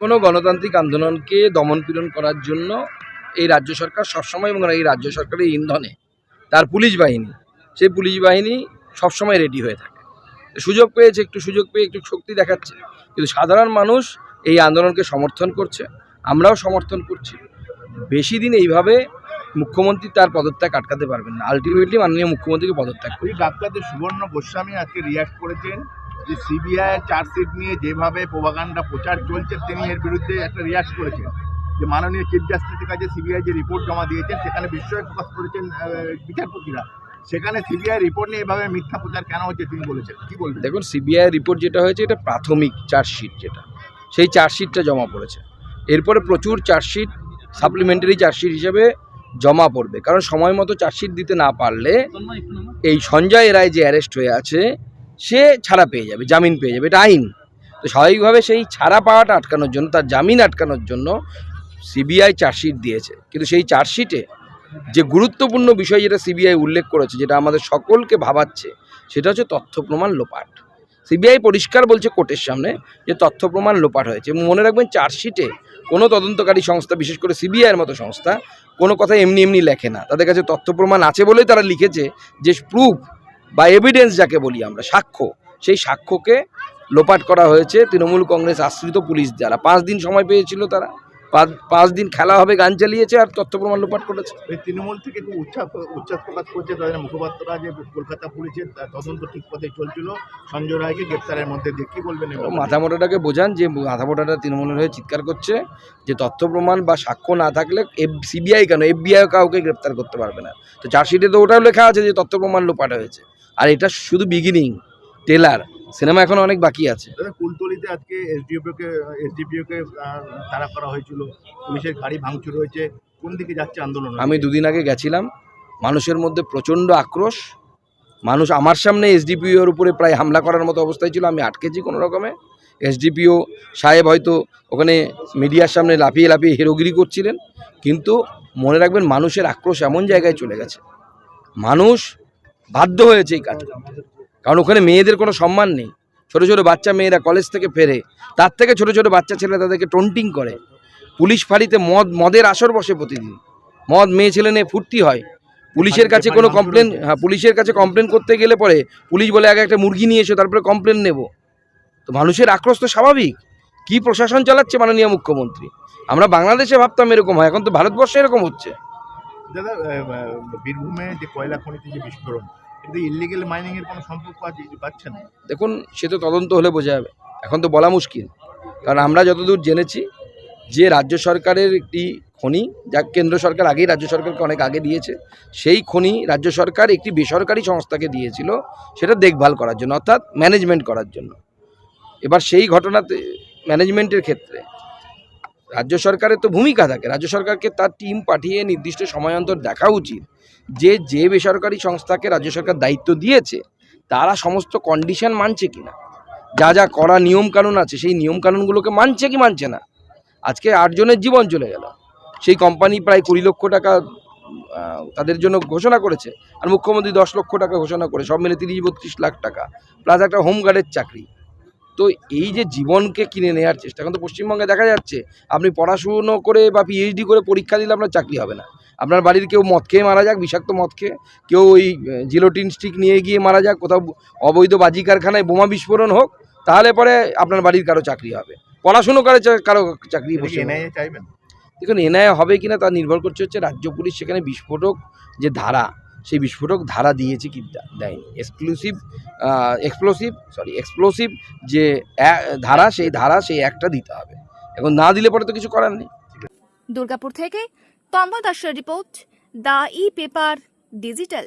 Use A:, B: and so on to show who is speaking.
A: কোনো গণতান্ত্রিক আন্দোলনকে দমন পীড়ন করার জন্য এই রাজ্য সরকার সবসময় এবং এই রাজ্য সরকারের ইন্ধনে তার পুলিশ বাহিনী, সেই পুলিশ বাহিনী সবসময় রেডি হয়ে থাকে। সুযোগ পেয়েছে, একটু সুযোগ পেয়ে একটু শক্তি দেখাচ্ছে। কিন্তু সাধারণ মানুষ এই আন্দোলনকে সমর্থন করছে, আমরাও সমর্থন করছি। বেশি দিন এইভাবে মুখ্যমন্ত্রী তার পদত্যাগ আটকাতে পারবেন না। আলটিমেটলি মাননীয় মুখ্যমন্ত্রীকে পদত্যাগ
B: ওই ডাক্তারদের সুবর্ণ গোস্বামী আজকে রিয়াক্ট করেছেন। যে সিবিআই চার্জশিট নিয়ে যেভাবে প্রভাকাণ্ডা প্রচার চলছে, তিনি এর বিরুদ্ধে একটা রিয়াক্ট করেছেন। যে মাননীয় চিফ জাস্টিসের কাছে সিবিআই যে রিপোর্ট জমা দিয়েছেন, সেখানে বিস্ময় প্রকাশ করেছেন বিচারপতিরা। সেখানে সিবিআই রিপোর্ট নিয়ে এভাবে মিথ্যা প্রচার কেন হচ্ছে, তিনি বলেছেন। কি বলবেন?
A: দেখুন সিবিআই রিপোর্ট যেটা হয়েছে, এটা প্রাথমিক চার্জশিট যেটা। সেই চার্জশিটটা জমা পড়েছে। এরপরে প্রচুর চার্জশিট সাপ্লিমেন্টারি চার্জশিট হিসেবে জমা পড়বে। কারণ সময় মতো চার্জশিট দিতে না পারলে এই সঞ্জয় রায় যে অ্যারেস্ট হয়ে আছে সে ছাড়া পেয়ে যাবে, জামিন পেয়ে যাবে, এটা আইন। তো স্বাভাবিকভাবে সেই ছাড়া পাওয়াটা আটকানোর জন্য, তার জামিন আটকানোর জন্য সিবিআই চার্জশিট দিয়েছে। কিন্তু সেই চার্জশিটে যে গুরুত্বপূর্ণ বিষয় যেটা সিবিআই উল্লেখ করেছে, যেটা আমাদের সকলকে ভাবাচ্ছে, সেটা হচ্ছে তথ্য প্রমাণ লোপাট। সিবিআই পরিষ্কার বলছে কোর্টের সামনে যে তথ্য প্রমাণ লোপাট হয়েছে। মনে রাখবেন চার্জশিটে কোনো তদন্তকারী সংস্থা, বিশেষ করে সিবিআইয়ের মতো সংস্থা, কোনো কথা এমনি এমনি লেখে না। তাদের কাছে তথ্য প্রমাণ আছে বলেই তারা লিখেছে যে প্রুফ বা এভিডেন্স যাকে বলি আমরা সাক্ষ্য। সেই সাক্ষ্যকে লোপাট করা হয়েছে তৃণমূল কংগ্রেস আশ্রিত পুলিশ দ্বারা। পাঁচ দিন সময় পেয়েছিল তারা। পাঁচ দিন খেলা হবে গান চালিয়েছে আর তথ্য প্রমাণ লোপাট করেছে।
B: তৃণমূল থেকে খুব উচ্ছ্বাস উচ্ছ্বাস প্রকাশ করছে তাদের মুখপাত্ররা যে কলকাতা পুলিশের তদন্ত ঠিক পথে চলছিল। সঞ্জয় রায়কে গ্রেপ্তারের মধ্যে দিয়ে কি বলবেন এ
A: তো
B: ব্যাপারে?
A: মাথা মোটাটাকে বোঝান যে মাথা মোটাটা তৃণমূলের হয়ে চিৎকার করছে যে তথ্য প্রমাণ বা সাক্ষ্য না থাকলে সিবিআই কেন? এফবিআই কাউকে গ্রেপ্তার করতে পারবে না। তো চার্জশিটে তো ওটাও লেখা আছে যে তথ্য প্রমাণ লোপাট হয়েছে। আর এটা শুধু বিগিনিং টেলার সিনেমা এখন অনেক বাকি আছে।
B: কুলতলিতে আজকে এসডিপিওকে এসডিপিওকে তাড়া করা হয়েছিল। পুলিশের গাড়ি ভাঙচুর হয়েছে। কোন দিকে যাচ্ছে আন্দোলন?
A: আমি দুদিন আগে গেছিলাম। মানুষের মধ্যে প্রচণ্ড আক্রোশ। মানুষ আমার সামনে এসডিপিওর উপরে প্রায় হামলা করার মতো অবস্থায় ছিল। আমি আটকেছি কোনো রকমে। এসডিপিও সাহেব হয়তো ওখানে মিডিয়ার সামনে লাফিয়ে লাফিয়ে হেরোগিরি করছিলেন। কিন্তু মনে রাখবেন মানুষের আক্রোশ এমন জায়গায় চলে গেছে। মানুষ বাধ্য হয়েছে এই কাজ। কারণ ওখানে মেয়েদের কোনো সম্মান নেই। ছোট ছোট বাচ্চা মেয়েরা কলেজ থেকে ফেরে তার থেকে ছোট ছোট বাচ্চা ছেলে তাদেরকে টন্টিং করে। পুলিশ ফাঁড়িতে মদ মদের আসর বসে প্রতিদিন। মদ মেয়ে ছেলে নিয়ে ফুর্তি হয়। পুলিশের কাছে কোনো কমপ্লেন হ্যাঁ পুলিশের কাছে কমপ্লেন করতে গেলে পরে পুলিশ বলে আগে একটা মুরগি নিয়ে এসো তারপরে কমপ্লেন নেব। তো মানুষের আক্রোশ তো স্বাভাবিক। কি প্রশাসন চালাচ্ছে মাননীয় মুখ্যমন্ত্রী? আমরা বাংলাদেশে ভাবতাম এরকম হয় এখন তো ভারতবর্ষে এরকম হচ্ছে।
B: দাদা বীরভূমে যে কয়লা খনিতে যে বিস্ফোরণ ইলিগেল মাইনিং এর কোনো সম্পর্ক আছে পাচ্ছেন
A: দেখুন, সে তো তদন্ত হলে বোঝা যাবে। এখন তো বলা মুশকিল। কারণ আমরা যতদূর জেনেছি, যে রাজ্য সরকারের একটি খনি, যা কেন্দ্র সরকার আগেই রাজ্য সরকারকে অনেক আগে দিয়েছে, সেই খনি রাজ্য সরকার একটি বেসরকারি সংস্থাকে দিয়েছিল, সেটা দেখভাল করার জন্য, অর্থাৎ ম্যানেজমেন্ট করার জন্য। এবার সেই ঘটনাতে ম্যানেজমেন্টের ক্ষেত্রে রাজ্য সরকারের তো ভূমিকা থাকে। রাজ্য সরকারকে তার টিম পাঠিয়ে নির্দিষ্ট সময়ান্তর দেখা উচিত। যে যে বেসরকারি সংস্থাকে রাজ্য সরকার দায়িত্ব দিয়েছে, তারা সমস্ত কন্ডিশন মানছে কিনা? যা যা করা নিয়ম কানুন আছে, সেই নিয়ম কানুনগুলোকে মানছে কি মানছে না? আজকে আটজনের জীবন চলে গেল। সেই কোম্পানি প্রায় কুড়ি লক্ষ টাকা তাদের জন্য ঘোষণা করেছে আর মুখ্যমন্ত্রী দশ লক্ষ টাকা ঘোষণা করে, সব মিলে তিরিশ, বত্রিশ লাখ টাকা। প্লাস একটা হোমগার্ডের চাকরি। তো এই যে জীবনকে কিনে নেওয়ার চেষ্টা এখন তো পশ্চিমবঙ্গে দেখা যাচ্ছে আপনি পড়াশুনো করে বা পিএইচডি করে পরীক্ষা দিলে আপনার চাকরি হবে না। আপনার বাড়ির কেউ মদ খেয়ে মারা যাক বিষাক্ত মদ খেয়ে কেউ ওই জিলোটিন স্টিক নিয়ে গিয়ে মারা যাক কোথাও অবৈধ বাজি কারখানায় বোমা বিস্ফোরণ হোক তাহলে পরে আপনার বাড়ির কারও চাকরি হবে। পড়াশুনো করে কারও চাকরি বসে
B: চাইবেন?
A: দেখুন এনআইএ হবে কিনা তা নির্ভর করছে হচ্ছে রাজ্য পুলিশ সেখানে বিস্ফোরক যে ধারা সেই বিস্ফোরক ধারা দিয়েছে কি দেয়নি। এক্সক্লুসিভ এক্সপ্লোসিভ সরি এক্সপ্লোসিভ যে ধারা, সেই ধারা, সেই একটা দিতে হবে। এখন না দিলে পরে তো কিছু করার নেই।
C: দুর্গাপুর থেকে Tanmoy report, the E paper digital.